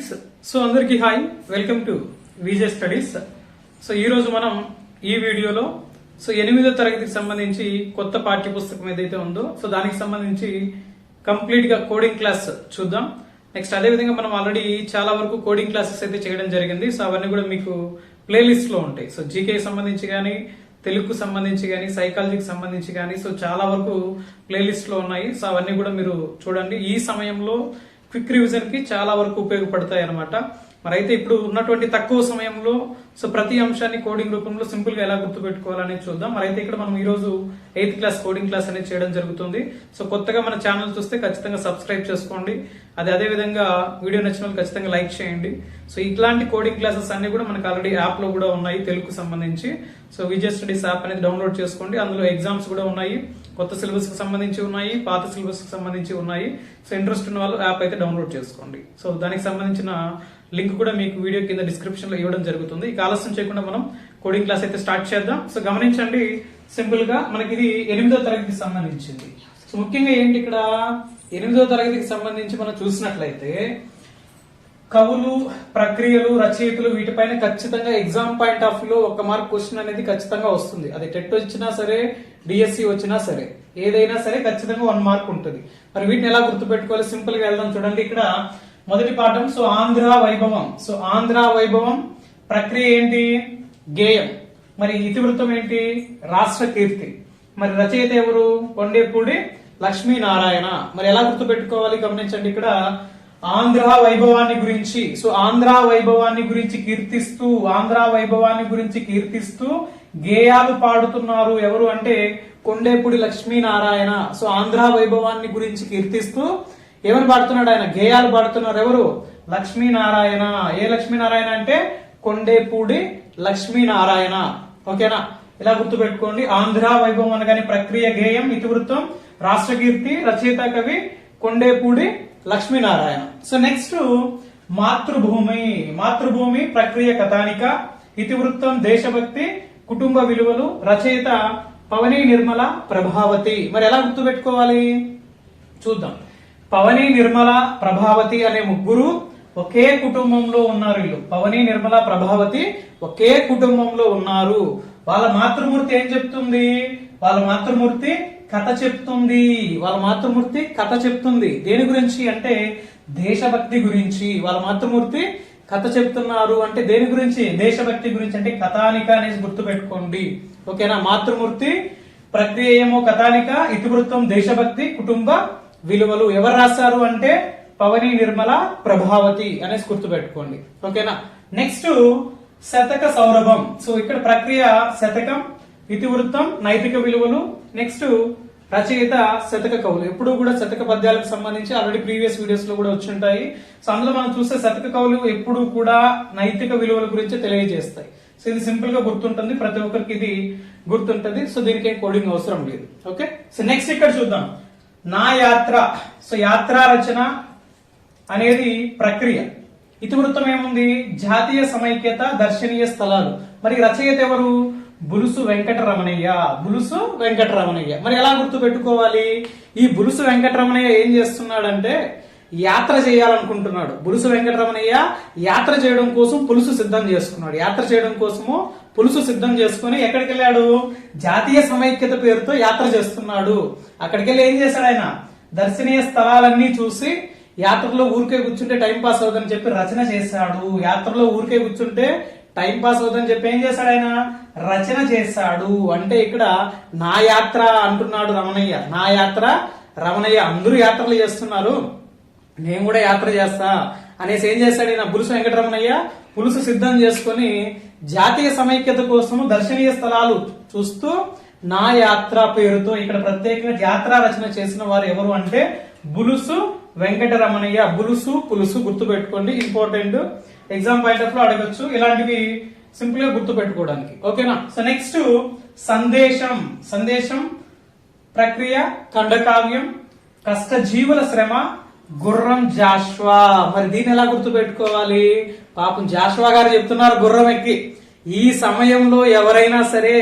Friends so అందరికీ hi welcome to Vijay studies so ఈరోజు మనం ఈ వీడియోలో సో ఎనిమిదో తరగతికి సంబంధించి కొత్త పాఠ్య పుస్తకం ఏదైతే ఉందో సో దానికి సంబంధించి కంప్లీట్గా కోడింగ్ క్లాస్ చూద్దాం. నెక్స్ట్ అదేవిధంగా మనం ఆల్రెడీ చాలా వరకు కోడింగ్ క్లాసెస్ అయితే చేయడం జరిగింది. సో అవన్నీ కూడా మీకు ప్లేలిస్ట్లో ఉంటాయి. సో జీకే సంబంధించి కానీ తెలుగుకు సంబంధించి కానీ సైకాలజీకి సంబంధించి కానీ సో చాలా వరకు ప్లేలిస్ట్లో ఉన్నాయి. సో అవన్నీ కూడా మీరు చూడండి. ఈ సమయంలో క్విక్ రివిజన్కి చాలా వరకు ఉపయోగపడతాయి అనమాట మరి అయితే ఇప్పుడు ఉన్నటువంటి తక్కువ సమయంలో సో ప్రతి అంశాన్ని కోడింగ్ రూపంలో సింపుల్గా ఎలా గుర్తుపెట్టుకోవాలనేది చూద్దాం. మరి అయితే ఇక్కడ మనం ఈ రోజు ఎయిత్ క్లాస్ కోడింగ్ క్లాస్ అనేది చేయడం జరుగుతుంది. సో కొత్తగా మన ఛానల్ చూస్తే ఖచ్చితంగా సబ్స్క్రైబ్ చేసుకోండి. అది అదే విధంగా వీడియో నచ్చిన వాళ్ళు ఖచ్చితంగా లైక్ చేయండి. సో ఇట్లాంటి కోడింగ్ క్లాసెస్ అన్ని కూడా మనకు ఆల్రెడీ యాప్లో కూడా ఉన్నాయి తెలుగుకు సంబంధించి. సో విజయ స్టడీస్ యాప్ అనేది డౌన్లోడ్ చేసుకోండి. అందులో ఎగ్జామ్స్ కూడా ఉన్నాయి. కొత్త సిలబస్కి సంబంధించి ఉన్నాయి పాత సిలబస్కి సంబంధించి ఉన్నాయి. సో ఇంట్రెస్ట్ ఉన్న వాళ్ళు యాప్ అయితే డౌన్లోడ్ చేసుకోండి. సో దానికి సంబంధించిన లింక్ కూడా మీకు వీడియో కింద డిస్క్రిప్షన్లో ఇవ్వడం జరుగుతుంది. ఇక ఆలస్యం చేయకుండా మనం కోడింగ్ క్లాస్ అయితే స్టార్ట్ చేద్దాం. సో గమనించండి సింపుల్గా మనకి ఇది ఎనిమిదో తరగతికి సంబంధించింది. సో ముఖ్యంగా ఏంటి ఇక్కడ? ఎనిమిదో తరగతికి సంబంధించి మనం చూసినట్లయితే కవులు ప్రక్రియలు రచయితలు వీటిపైన ఖచ్చితంగా ఎగ్జామ్ పాయింట్ ఆఫ్లో ఒక మార్క్ క్వశ్చన్ అనేది ఖచ్చితంగా వస్తుంది. అది టెట్ వచ్చినా సరే డిఎస్సి వచ్చినా సరే ఏదైనా సరే ఖచ్చితంగా వన్ మార్క్ ఉంటుంది. మరి వీటిని ఎలా గుర్తుపెట్టుకోవాలి? సింపుల్గా వెళ్దాం చూడండి. ఇక్కడ మొదటి పాఠం సో ఆంధ్ర వైభవం. సో ఆంధ్ర వైభవం ప్రక్రియ ఏంటి? గేయం. మరి ఇతివృత్తం ఏంటి? రాష్ట్ర కీర్తి. మరి రచయిత ఎవరు? కొండేపూడి లక్ష్మీనారాయణ. మరి ఎలా గుర్తుపెట్టుకోవాలి? గమనించండి ఇక్కడ. ఆంధ్ర వైభవాన్ని గురించి సో ఆంధ్ర వైభవాన్ని గురించి కీర్తిస్తూ ఆంధ్ర వైభవాన్ని గురించి కీర్తిస్తూ గేయాలు పాడుతున్నారు ఎవరు అంటే కొండేపూడి లక్ష్మీనారాయణ. సో ఆంధ్ర వైభవాన్ని గురించి కీర్తిస్తూ ఏమని పాడుతున్నాడు ఆయన? గేయాలు పాడుతున్నారు ఎవరు? లక్ష్మీనారాయణ. ఏ లక్ష్మీనారాయణ అంటే? కొండేపూడి లక్ష్మీనారాయణ. ఓకేనా? ఇలా గుర్తుపెట్టుకోండి. ఆంధ్ర వైభవం అనగానే ప్రక్రియ గేయం ఇతివృత్తం రాష్ట్రకీర్తి రచయిత కవి కొండేపూడి లక్ష్మీనారాయణ. సో నెక్స్ట్ మాతృభూమి మాతృభూమి ప్రక్రియ కథానిక ఇతివృత్తం దేశభక్తి కుటుంబ విలువలు రచయిత పవని నిర్మల ప్రభావతి. మరి ఎలా గుర్తుపెట్టుకోవాలి? చూద్దాం. పవని నిర్మల ప్రభావతి అనే ముగ్గురు ఒకే కుటుంబంలో ఉన్నారు వీళ్ళు. పవని నిర్మల ప్రభావతి ఒకే కుటుంబంలో ఉన్నారు. వాళ్ళ మాతృమూర్తి ఏం చెప్తుంది? వాళ్ళ మాతృమూర్తి కథ చెప్తుంది. వాళ్ళ మాతృమూర్తి కథ చెప్తుంది. దేని గురించి అంటే దేశభక్తి గురించి. వాళ్ళ మాతృమూర్తి కథ చెప్తున్నారు అంటే దేని గురించి? దేశభక్తి గురించి అంటే కథానిక అనేసి గుర్తుపెట్టుకోండి. ఓకేనా? మాతృమూర్తి ప్రక్రియ ఏమో కథానిక ఇతివృత్తం దేశభక్తి కుటుంబ విలువలు. ఎవరు రాశారు అంటే పవని నిర్మల ప్రభావతి అనేసి గుర్తుపెట్టుకోండి. ఓకేనా? నెక్స్ట్ శతక సౌరభం. సో ఇక్కడ ప్రక్రియ శతకం ఇతివృత్తం నైతిక విలువలు నెక్స్ట్ రచయిత శతక కవులు. ఎప్పుడు కూడా శతక పద్యాలకు సంబంధించి ఆల్రెడీ ప్రీవియస్ వీడియోస్లో కూడా వచ్చి ఉంటాయి సో అందులో మనం చూస్తే శతక కవులు ఎప్పుడు కూడా నైతిక విలువల గురించి తెలియజేస్తాయి. సో ఇది సింపుల్గా గుర్తుంటుంది ప్రతి ఒక్కరికి ఇది గుర్తుంటుంది. సో దీనికి ఏం కోడింగ్ అవసరం లేదు. ఓకే సో నెక్స్ట్ ఇక్కడ చూద్దాం. నా యాత్ర. సో యాత్రా రచన అనేది ప్రక్రియ. ఇతివృత్తం ఏముంది? జాతీయ సమైక్యత దర్శనీయ స్థలాలు. మరి రచయిత ఎవరు? బులుసు వెంకటరమణయ్య. బులుసు వెంకటరమణయ్య. మరి ఎలా గుర్తు పెట్టుకోవాలి ఈ బులుసు వెంకటరమణయ్య ఏం చేస్తున్నాడంటే యాత్ర చేయాలనుకుంటున్నాడు. బులుసు వెంకటరమణయ్య యాత్ర చేయడం కోసం పులుసు సిద్ధం చేసుకున్నాడు. యాత్ర చేయడం కోసము పులుసు సిద్ధం చేసుకుని ఎక్కడికి వెళ్ళాడు జాతీయ సమైక్యత పేరుతో యాత్ర చేస్తున్నాడు. అక్కడికి వెళ్ళి ఏం చేశాడు ఆయన? దర్శనీయ స్థలాలన్నీ చూసి యాత్రలో ఊరికే కూర్చుంటే టైం పాస్ అవుతుందని చెప్పి రచన చేశాడు. యాత్రలో ఊరికే కూర్చుంటే టైం పాస్ అవుతుందని చెప్పి ఏం చేశాడు ఆయన? రచన చేశాడు. అంటే ఇక్కడ నా యాత్ర అంటున్నాడు రమణయ్య. నా యాత్ర రమణయ్య. అందరూ యాత్రలు చేస్తున్నారు. నేను కూడా యాత్ర చేస్తా అనేసి ఏం చేశాడు ఈయన? పులుసు వెంకటరమణయ్య పులుసు సిద్ధం చేసుకొని జాతీయ సమైక్యత కోసము దర్శనీయ స్థలాలు చూస్తూ నా యాత్ర పేరుతో ఇక్కడ ప్రత్యేకంగా యాత్ర రచన చేసిన వారు ఎవరు అంటే బులుసు వెంకటరమణయ్య. బులుసు పులుసు గుర్తు పెట్టుకోండి ఇంపార్టెంట్. ఎగ్జామ్ పాయింట్లో అడగచ్చు. ఇలాంటివి సింపుల్గా గుర్తు పెట్టుకోవడానికి ఓకేనా? సో నెక్స్ట్ సందేశం. సందేశం ప్రక్రియ ఖండకావ్యం కష్టజీవుల శ్రమ గుర్రం జాష్వా. మరి దీన్ని ఎలా గుర్తు పెట్టుకోవాలి పాపం జాష్వా గారు చెప్తున్నారు గుర్రం ఎక్కి. ఈ సమయంలో ఎవరైనా సరే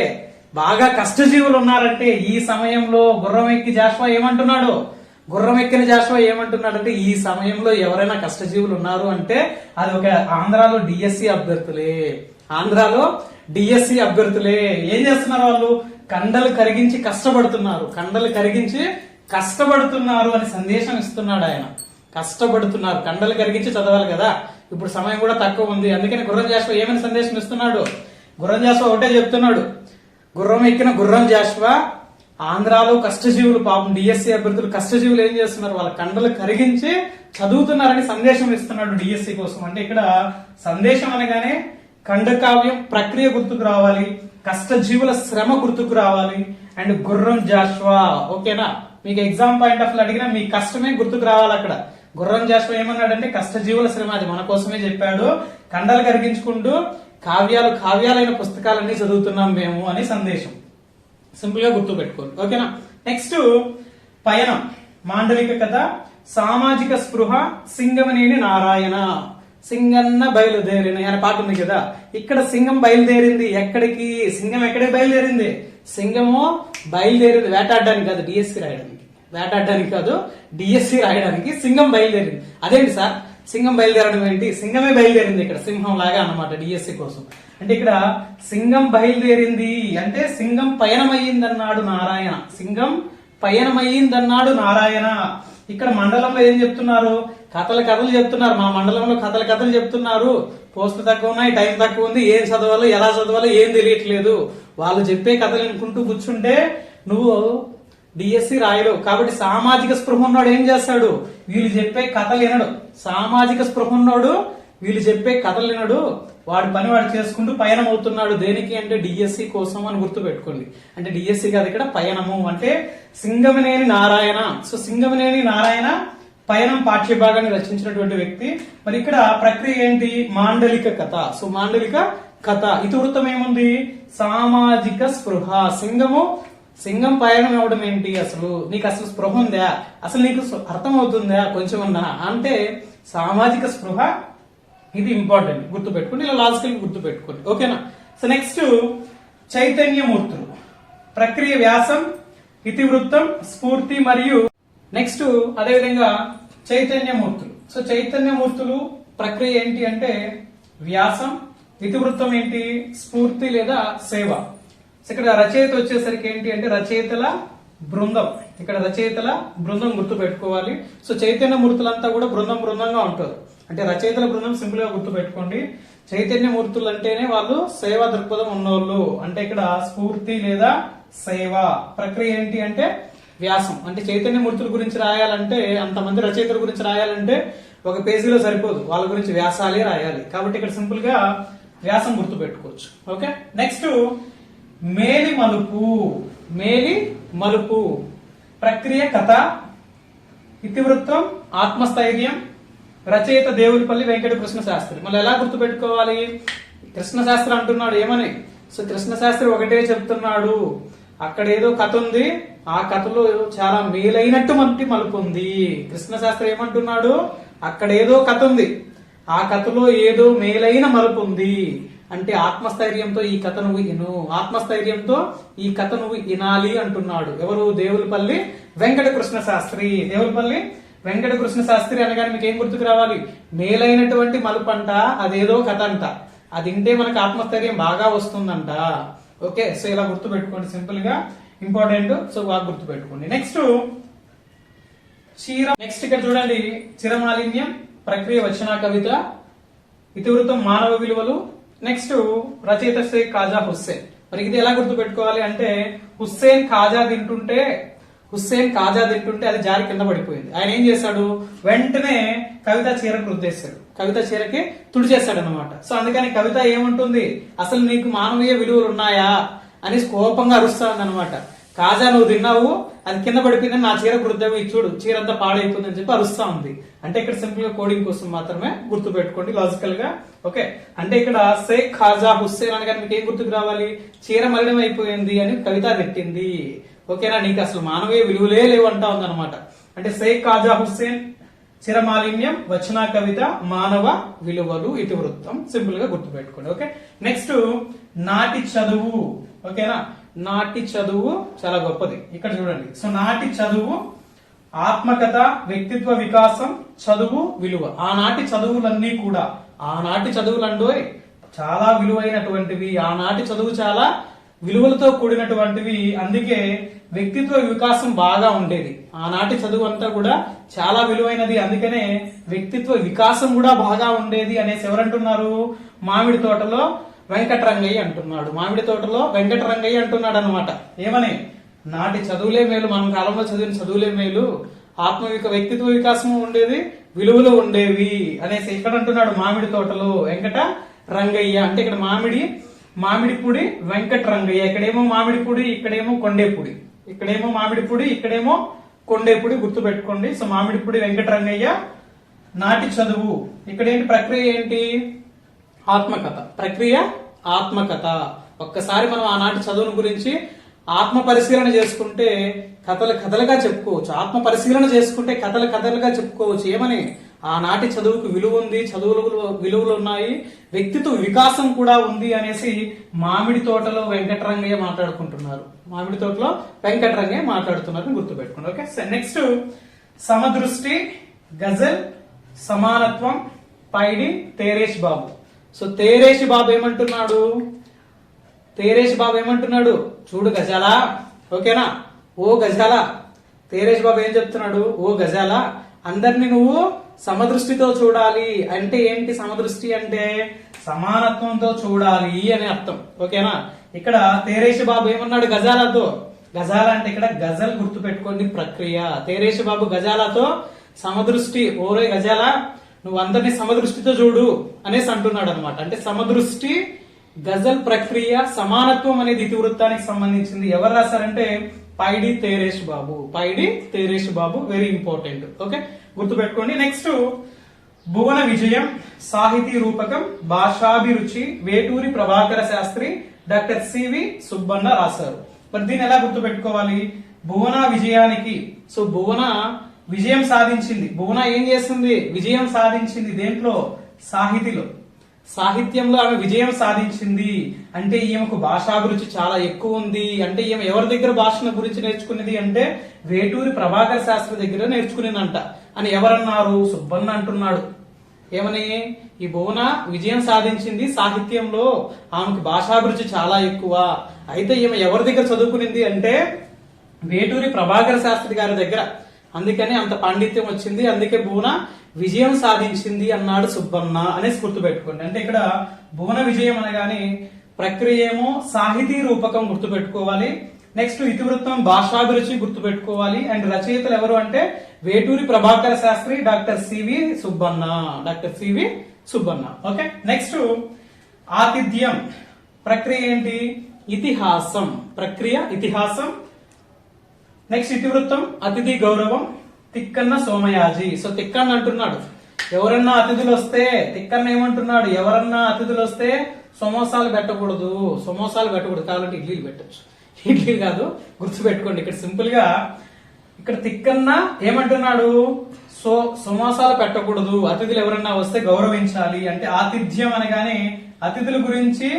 బాగా కష్టజీవులు ఉన్నారంటే ఈ సమయంలో గుర్రం ఎక్కి జాష్వా ఏమంటున్నాడు? గుర్రం ఎక్కిన జాషువా ఏమంటున్నాడంటే ఈ సమయంలో ఎవరైనా కష్టజీవులు ఉన్నారు అంటే అది ఒక ఆంధ్రాలో డిఎస్సి అభ్యర్థులే. ఆంధ్రాలో డిఎస్సి అభ్యర్థులే. ఏం చేస్తున్నారు వాళ్ళు? కండలు కరిగించి కష్టపడుతున్నారు. కండలు కరిగించి కష్టపడుతున్నారు అని సందేశం ఇస్తున్నాడు ఆయన. కష్టపడుతున్నారు. కండలు కరిగించి చదవాలి కదా. ఇప్పుడు సమయం కూడా తక్కువ ఉంది. అందుకని గుర్రం జాషువా ఏమైనా సందేశం ఇస్తున్నాడు? గుర్రం జాషువా ఒకటే చెప్తున్నాడు. గుర్రం ఎక్కిన గుర్రం జాషువా ఆంధ్రాలో కష్టజీవులు పాపం డిఎస్సి అభ్యర్థులు కష్టజీవులు ఏం చేస్తున్నారు? వాళ్ళ కండలు కరిగించి చదువుతున్నారని సందేశం ఇస్తున్నాడు డిఎస్సి కోసం. అంటే ఇక్కడ సందేశం అనగానే ఖండకావ్యం ప్రక్రియ గుర్తుకు రావాలి కష్టజీవుల శ్రమ గుర్తుకు రావాలి అండ్ గుర్రం జాష్వా. ఓకేనా? మీకు ఎగ్జామ్ పాయింట్ ఆఫ్ అడిగినా మీ కష్టమే గుర్తుకు రావాలి అక్కడ. గుర్రం జాష్వా ఏమన్నాడంటే కష్టజీవుల శ్రమ అది మన కోసమే చెప్పాడు. కండలు కరిగించుకుంటూ కావ్యాలు కావ్యాలైన పుస్తకాలన్నీ చదువుతున్నాం మేము అని సందేశం. సింపుల్గా గుర్తు పెట్టుకోండి ఓకేనా నెక్స్ట్ పయనం. మాండలిక కథ సామాజిక స్పృహ సింగమనేని నారాయణ. సింగన్న బయలుదేరిన అనే పాట ఉంది కదా? ఇక్కడ సింగం బయలుదేరింది ఎక్కడికి? సింగం ఎక్కడే బయలుదేరింది? సింగము బయలుదేరింది వేటాడడానికి కాదు డిఎస్సి రాయడానికి. వేటాడడానికి కాదు డిఎస్సి రాయడానికి సింగం బయలుదేరింది. అదేంటి సార్? సింగం బయలుదేరడం ఏంటి? సింగమే బయలుదేరింది ఇక్కడ సింహం లాగా అన్నమాట డిఎస్సి కోసం. అంటే ఇక్కడ సింగం బయలుదేరింది అంటే సింగం పయనమయ్యిందన్నాడు నారాయణ. సింగం పయనమయ్యిందన్నాడు నారాయణ. ఇక్కడ మండలంలో ఏం చెప్తున్నారు? కథలు కథలు చెప్తున్నారు. మా మండలంలో కథలు కథలు చెప్తున్నారు. పోస్ట్ తక్కువ ఉన్నాయి టైం తక్కువ ఉంది. ఏం చదవాలో ఎలా చదవాలో ఏం తెలియట్లేదు. వాళ్ళు చెప్పే కథలు వినుకుంటూ కూర్చుంటే నువ్వు డిఎస్సి రాయడు. కాబట్టి సామాజిక స్పృహ ఉన్నోడు ఏం చేస్తాడు? వీళ్ళు చెప్పే కథలు వినడు. సామాజిక స్పృహ ఉన్నోడు వీళ్ళు చెప్పే కథలు వినడు. వాడి పని వాడు చేసుకుంటూ పయనం అవుతున్నాడు దేనికి అంటే డిఎస్సి కోసం అని గుర్తు పెట్టుకోండి అంటే డిఎస్సి కాదు ఇక్కడ పయనము అంటే సింగమనేని నారాయణ. సో సింగమనేని నారాయణ పయనం పాఠ్య భాగాన్ని రచించినటువంటి వ్యక్తి. మరి ఇక్కడ ప్రక్రియ ఏంటి? మాండలిక కథ. సో మాండలిక కథ. ఇతివృత్తం ఏముంది? సామాజిక స్పృహ. సింగము సింగం పయనం అవ్వడం ఏంటి అసలు? నీకు అసలు స్పృహ ఉందా? అసలు నీకు అర్థం అర్థమవుతుందా? కొంచెం అంటే సామాజిక స్పృహ ఇది ఇంపార్టెంట్ గుర్తు పెట్టుకుని ఇలా లాజికల్ గుర్తు పెట్టుకోండి ఓకేనా? సో నెక్స్ట్ చైతన్యమూర్తులు ప్రక్రియ వ్యాసం ఇతివృత్తం స్ఫూర్తి మరియు నెక్స్ట్ అదేవిధంగా చైతన్యమూర్తులు సో చైతన్యమూర్తులు ప్రక్రియ ఏంటి అంటే వ్యాసం ఇతివృత్తం ఏంటి? స్ఫూర్తి లేదా సేవ. ఇక్కడ రచయిత వచ్చేసరికి ఏంటి అంటే రచయితల బృందం. ఇక్కడ రచయితల బృందం గుర్తు పెట్టుకోవాలి. సో చైతన్య మూర్తులంతా కూడా బృందం బృందంగా ఉంటారు. అంటే రచయితల బృందం సింపుల్గా గుర్తు పెట్టుకోండి. చైతన్య మూర్తులు అంటేనే వాళ్ళు సేవా దృక్పథం ఉన్నోళ్ళు. అంటే ఇక్కడ స్ఫూర్తి లేదా సేవ. ప్రక్రియ ఏంటి అంటే వ్యాసం. అంటే చైతన్య మూర్తుల గురించి రాయాలంటే అంతమంది రచయితల గురించి రాయాలంటే ఒక పేజీలో సరిపోదు. వాళ్ళ గురించి వ్యాసాలే రాయాలి. కాబట్టి ఇక్కడ సింపుల్గా వ్యాసం గుర్తు పెట్టుకోవచ్చు. ఓకే నెక్స్ట్ మేలి మలుపు. మేలి మలుపు. ప్రక్రియ కథ. ఇతివృత్తం ఆత్మస్థైర్యం. రచయిత దేవునిపల్లి వెంకట కృష్ణ శాస్త్రి. మళ్ళీ ఎలా గుర్తు పెట్టుకోవాలి కృష్ణ శాస్త్రి అంటున్నాడు ఏమని? సో కృష్ణ శాస్త్రి ఒకటే చెప్తున్నాడు. అక్కడ ఏదో కథ ఉంది. ఆ కథలో చాలా మేలైనట్టు మనకి మలుపు ఉంది. కృష్ణ శాస్త్రి ఏమంటున్నాడు? అక్కడ ఏదో కథ ఉంది. ఆ కథలో ఏదో మేలైన మలుపు ఉంది. అంటే ఆత్మస్థైర్యంతో ఈ కథ నువ్వు విను ఆత్మస్థైర్యంతో ఈ కథ నువ్వు వినాలి అంటున్నాడు. ఎవరు? దేవులపల్లి వెంకట కృష్ణ శాస్త్రి. దేవులపల్లి వెంకట కృష్ణ శాస్త్రి అనగానే మీకు ఏం గుర్తుకు రావాలి? మేలైనటువంటి మలుపంట అదేదో కథ అంట అది వింటే మనకు ఆత్మస్థైర్యం బాగా వస్తుందంట. ఓకే సో ఇలా గుర్తు పెట్టుకోండి సింపుల్గా ఇంపార్టెంట్ సో బాగా గుర్తు పెట్టుకోండి నెక్స్ట్ చీర నెక్స్ట్ ఇక్కడ చూడండి. చిరమాలిన్యం ప్రక్రియ వచ్చిన కవిత ఇతివృత్తం మానవ విలువలు నెక్స్ట్ రచయిత షేక్ కాజా హుస్సేన్. మరి ఇది ఎలా గుర్తు పెట్టుకోవాలి అంటే హుస్సేన్ కాజా తింటుంటే హుస్సేన్ కాజా తింటుంటే అది జారి కింద పడిపోయింది. ఆయన ఏం చేశాడు? వెంటనే కవిత చీరకు రుద్దేశాడు. కవిత చీరకి తుడిచేశాడు అనమాట సో అందుకని కవిత ఏముంటుంది? అసలు నీకు మానవీయ విలువలు ఉన్నాయా అని కోపంగా అరుస్తుంది అనమాట కాజా నువ్వు తిన్నావు అది కింద పడిపోయిందని నా చీర గుర్తావు చూడు చీర అంతా పాడైపోతుందని చెప్పి అరుస్తా ఉంది. అంటే ఇక్కడ సింపుల్గా కోడింగ్ కోసం మాత్రమే గుర్తు పెట్టుకోండి లాజికల్గా. ఓకే అంటే ఇక్కడ షేక్ ఖాజా హుస్సేన్ అనగానే మీకు ఏం గుర్తుకు రావాలి? చీర మలినం అయిపోయింది అని కవిత పెట్టింది. ఓకేనా నీకు అసలు మానవీయ విలువలే లేవు అంటా ఉందన్నమాట. అంటే షేక్ ఖాజా హుస్సేన్ చిరమాలిన్యం వచన కవిత మానవ విలువలు ఇతివృత్తం. సింపుల్గా గుర్తు పెట్టుకోండి ఓకే నెక్స్ట్ నాటి చదువు. ఓకేనా నాటి చదువు చాలా గొప్పది. ఇక్కడ చూడండి. సో నాటి చదువు ఆత్మకథ వ్యక్తిత్వ వికాసం చదువు విలువ. ఆనాటి చదువులన్నీ కూడా ఆనాటి చదువులండో చాలా విలువైనటువంటివి ఆనాటి చదువు చాలా విలువలతో కూడినటువంటివి. అందుకే వ్యక్తిత్వ వికాసం బాగా ఉండేది. ఆనాటి చదువు అంతా కూడా చాలా విలువైనది. అందుకనే వ్యక్తిత్వ వికాసం కూడా బాగా ఉండేది అనేసి ఎవరంటున్నారు? మామిడి తోటలో వెంకటరంగయ్య అంటున్నాడు. మామిడి తోటలో వెంకటరంగయ్య అంటున్నాడు అనమాట ఏమని? నాటి చదువులే మేలు మనం కాలంలో చదివిన చదువులే మేలు. ఆత్మవిక వ్యక్తిత్వ వికాసం ఉండేది విలువలు ఉండేవి అనేసి ఇక్కడ అంటున్నాడు మామిడి తోటలో వెంకట రంగయ్య అంటే ఇక్కడ మామిడి మామిడిపూడి వెంకట రంగయ్య ఇక్కడేమో మామిడిపూడి ఇక్కడేమో కొండేపూడి ఇక్కడేమో మామిడిపూడి ఇక్కడేమో కొండేపూడి గుర్తు పెట్టుకోండి సో మామిడిపూడి వెంకట రంగయ్య నాటి చదువు. ఇక్కడ ఏంటి ప్రక్రియ ఏంటి? ఆత్మకథ. ప్రక్రియ ఆత్మకథ. ఒక్కసారి మనం ఆనాటి చదువును గురించి ఆత్మ పరిశీలన చేసుకుంటే కథలు కథలుగా చెప్పుకోవచ్చు. ఆత్మ పరిశీలన చేసుకుంటే కథలు కథలుగా చెప్పుకోవచ్చు. ఏమని? ఆనాటి చదువుకు విలువ ఉంది చదువులు విలువలు ఉన్నాయి వ్యక్తిత్వ వికాసం కూడా ఉంది అనేసి మామిడి తోటలో వెంకటరంగయ్య మాట్లాడుకుంటున్నారు. మామిడి తోటలో వెంకటరంగయ్య మాట్లాడుతున్నారు గుర్తుపెట్టుకోండి ఓకే? నెక్స్ట్ సమదృష్టి గజల్ సమానత్వం పైడి తేరేష్ బాబు. సో తేరేష్ బాబు ఏమంటున్నాడు? తేరేష్ బాబు ఏమంటున్నాడు? చూడు గజాల. ఓకేనా? ఓ గజాల. తేరేష్ బాబు ఏం చెప్తున్నాడు? ఓ గజాల అందరిని నువ్వు సమదృష్టితో చూడాలి. అంటే ఏంటి సమదృష్టి అంటే? సమానత్వంతో చూడాలి అని అర్థం. ఓకేనా? ఇక్కడ తేరేష్ బాబు ఏమన్నాడు గజాలతో? గజాల అంటే ఇక్కడ గజల్ గుర్తు పెట్టుకోండి ప్రక్రియ. తేరేష్ బాబు గజాలతో సమదృష్టి. ఓరే గజాల నువ్వు అందరినీ సమదృష్టితో చూడు అనేసి అంటున్నాడు అనమాట అంటే సమదృష్టి గజల్ ప్రక్రియ సమానత్వం అనేది ఇతివృత్తానికి సంబంధించింది. ఎవరు రాశారంటే Paidi Teresh Babu. Paidi Teresh Babu very important okay గుర్తుపెట్టుకోండి. నెక్స్ట్ భువన విజయం సాహితీ రూపకం భాషాభిరుచి Veturi Prabhakara Sastri doctor C V Subbanna రాశారు. మరి దీన్ని ఎలా గుర్తుపెట్టుకోవాలి? భువన విజయానికి. సో భువన విజయం సాధించింది. భువన ఏం చేస్తుంది? విజయం సాధించింది దేంట్లో? సాహితీలో. సాహిత్యంలో ఆమె విజయం సాధించింది. అంటే ఈమెకు భాషాభిరుచి చాలా ఎక్కువ ఉంది. అంటే ఈమె ఎవరి దగ్గర భాషను గురించి నేర్చుకున్నది అంటే వేటూరి ప్రభాకర్ శాస్త్రి దగ్గర నేర్చుకునేదంట. అని ఎవరన్నారు? సుబ్బన్న అంటున్నాడు. ఏమని? ఈ భువన విజయం సాధించింది సాహిత్యంలో. ఆమెకు భాషాభిరుచి చాలా ఎక్కువ. అయితే ఈమె ఎవరి దగ్గర చదువుకునింది అంటే వేటూరి ప్రభాకర్ శాస్త్రి గారి దగ్గర. అందుకని అంత పాండిత్యం వచ్చింది అందుకే భువన విజయం సాధించింది అన్నాడు సుబ్బన్న అనేసి గుర్తుపెట్టుకోండి. అంటే ఇక్కడ భువన విజయం అనగానే ప్రక్రియ ఏమో సాహితీ రూపకం గుర్తుపెట్టుకోవాలి నెక్స్ట్ ఇతివృత్తం భాషాభిరుచి గుర్తుపెట్టుకోవాలి అండ్ రచయితలు ఎవరు అంటే Veturi Prabhakara Sastri doctor C V Subbanna doctor C V Subbanna. Okay next ఆతిథ్యం ప్రక్రియ ఏంటి? ఇతిహాసం ప్రక్రియ ఇతిహాసం. నెక్స్ట్ ఇతివృత్తం అతిథి గౌరవం తిక్కన్న సోమయాజి. సో తిక్కన్న అంటున్నాడు. ఎవరన్నా అతిథులు వస్తే తిక్కన్న ఏమంటున్నాడు? ఎవరన్నా అతిథులు వస్తే సమోసాలు పెట్టకూడదు. సమోసాలు పెట్టకూడదు. కాబట్టి ఇడ్లీలు పెట్టచ్చు. ఇడ్లీ కాదు గుర్తు పెట్టుకోండి ఇక్కడ సింపుల్గా ఇక్కడ తిక్కన్న ఏమంటున్నాడు? సో సమోసాలు పెట్టకూడదు. అతిథులు ఎవరన్నా వస్తే గౌరవించాలి. అంటే ఆతిథ్యం అనగానే అతిథుల గురించి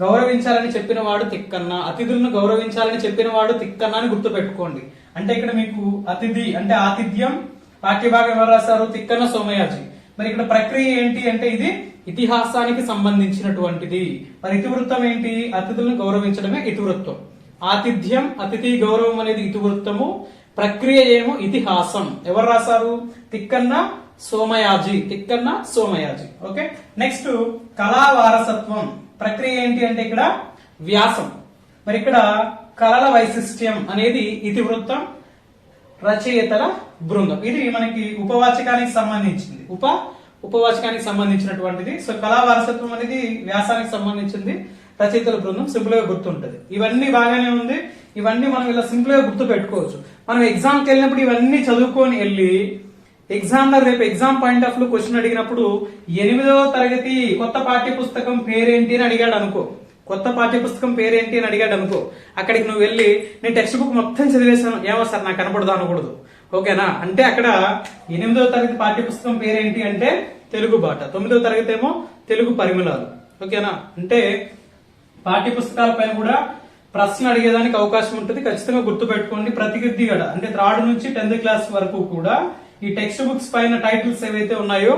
గౌరవించాలని చెప్పిన వాడు తిక్కన్న అతిథులను గౌరవించాలని చెప్పిన వాడు తిక్కన్న అని గుర్తు పెట్టుకోండి అంటే ఇక్కడ మీకు అతిథి అంటే ఆతిథ్యం పాఠ్యభాగం ఎవరు రాశారు? తిక్కన్న సోమయాజి. మరి ఇక్కడ ప్రక్రియ ఏంటి అంటే ఇది ఇతిహాసానికి సంబంధించినటువంటిది. మరి ఇతివృత్తం ఏంటి? అతిథులను గౌరవించడమే ఇతివృత్తం. ఆతిథ్యం అతిథి గౌరవం అనేది ఇతివృత్తము. ప్రక్రియ ఏమో ఇతిహాసం. ఎవరు రాశారు? తిక్కన్న సోమయాజి. తిక్కన్న సోమయాజి. ఓకే? నెక్స్ట్ కళా వారసత్వం ప్రక్రియ ఏంటి అంటే ఇక్కడ వ్యాసం. మరి ఇక్కడ కళల వైశిష్ట్యం అనేది ఇతివృత్తం రచయితల బృందం. ఇది మనకి ఉపవాచకానికి సంబంధించింది. ఉప ఉపవాచకానికి సంబంధించినటువంటిది. సో కళా వారసత్వం అనేది వ్యాసానికి సంబంధించింది రచయితల బృందం సింపుల్గా గుర్తుంటది. ఇవన్నీ బాగానే ఉంది. ఇవన్నీ మనం ఇలా సింపుల్గా గుర్తు పెట్టుకోవచ్చు మనం ఎగ్జామ్కి వెళ్ళినప్పుడు ఇవన్నీ చదువుకొని వెళ్ళి ఎగ్జామినర్ రేపు ఎగ్జామ్ పాయింట్ ఆఫ్లో క్వశ్చన్ అడిగినప్పుడు ఎనిమిదవ తరగతి కొత్త పాఠ్య పుస్తకం పేరేంటి అని అడిగాడు అనుకో. కొత్త పాఠ్య పుస్తకం పేరేంటి అని అడిగాడు అనుకో. అక్కడికి నువ్వు వెళ్ళి నేను టెక్స్ట్ బుక్ మొత్తం చదివేశాను. ఏమో సార్ నాకు కనపడదు అనకూడదు. ఓకేనా అంటే అక్కడ ఎనిమిదవ తరగతి పాఠ్య పుస్తకం పేరేంటి అంటే తెలుగు బాట. తొమ్మిదవ తరగతి ఏమో తెలుగు పరిమళాలు. ఓకేనా అంటే పాఠ్య పుస్తకాల పైన కూడా ప్రశ్న అడిగేదానికి అవకాశం ఉంటుంది. ఖచ్చితంగా గుర్తుపెట్టుకోండి. ప్రతి విద్య అంటే థర్డ్ నుంచి టెన్త్ క్లాస్ వరకు కూడా ఈ టెక్స్ట్ బుక్స్ పైన టైటిల్స్ ఏవైతే ఉన్నాయో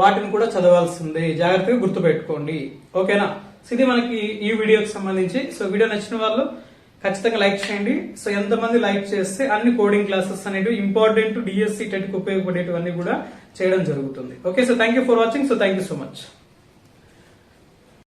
వాటిని కూడా చదవాల్సిందే. జాగ్రత్తగా గుర్తుపెట్టుకోండి. ఓకేనా? సో ఇది మనకి ఈ వీడియోకి సంబంధించి. సో వీడియో నచ్చిన వాళ్ళు ఖచ్చితంగా లైక్ చేయండి. సో ఎంతమంది లైక్ చేస్తే అన్ని కోడింగ్ క్లాసెస్ అనేవి ఇంపార్టెంట్ డిఎస్సి టెట్కి ఉపయోగపడేటివన్నీ కూడా చేయడం జరుగుతుంది. Okay so thank you for watching. So thank you so much.